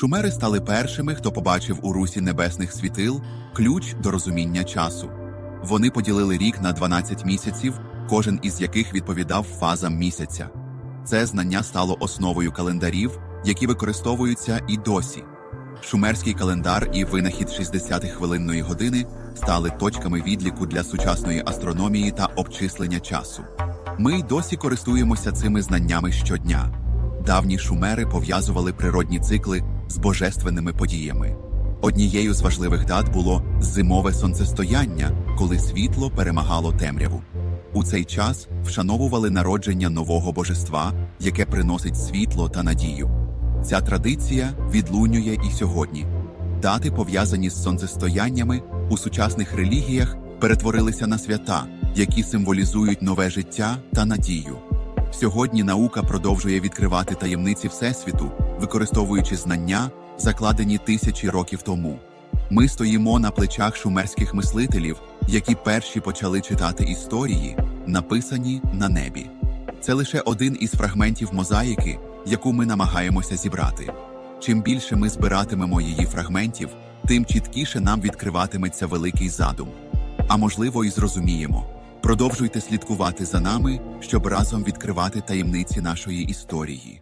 Шумери стали першими, хто побачив у русі небесних світил ключ до розуміння часу. Вони поділили рік на 12 місяців, кожен із яких відповідав фазам місяця. Це знання стало основою календарів, які використовуються і досі. Шумерський календар і винахід 60-хвилинної години стали точками відліку для сучасної астрономії та обчислення часу. Ми й досі користуємося цими знаннями щодня. Давні шумери пов'язували природні цикли з божественними подіями. Однією з важливих дат було зимове сонцестояння, коли світло перемагало темряву. У цей час вшановували народження нового божества, яке приносить світло та надію. Ця традиція відлунює і сьогодні. Дати, пов'язані з сонцестояннями, у сучасних релігіях перетворилися на свята, які символізують нове життя та надію. Сьогодні наука продовжує відкривати таємниці Всесвіту, використовуючи знання, закладені тисячі років тому. Ми стоїмо на плечах шумерських мислителів, які перші почали читати історії, написані на небі. Це лише один із фрагментів мозаїки, яку ми намагаємося зібрати. Чим більше ми збиратимемо її фрагментів, тим чіткіше нам відкриватиметься великий задум. А можливо, і зрозуміємо. Продовжуйте слідкувати за нами, щоб разом відкривати таємниці нашої історії.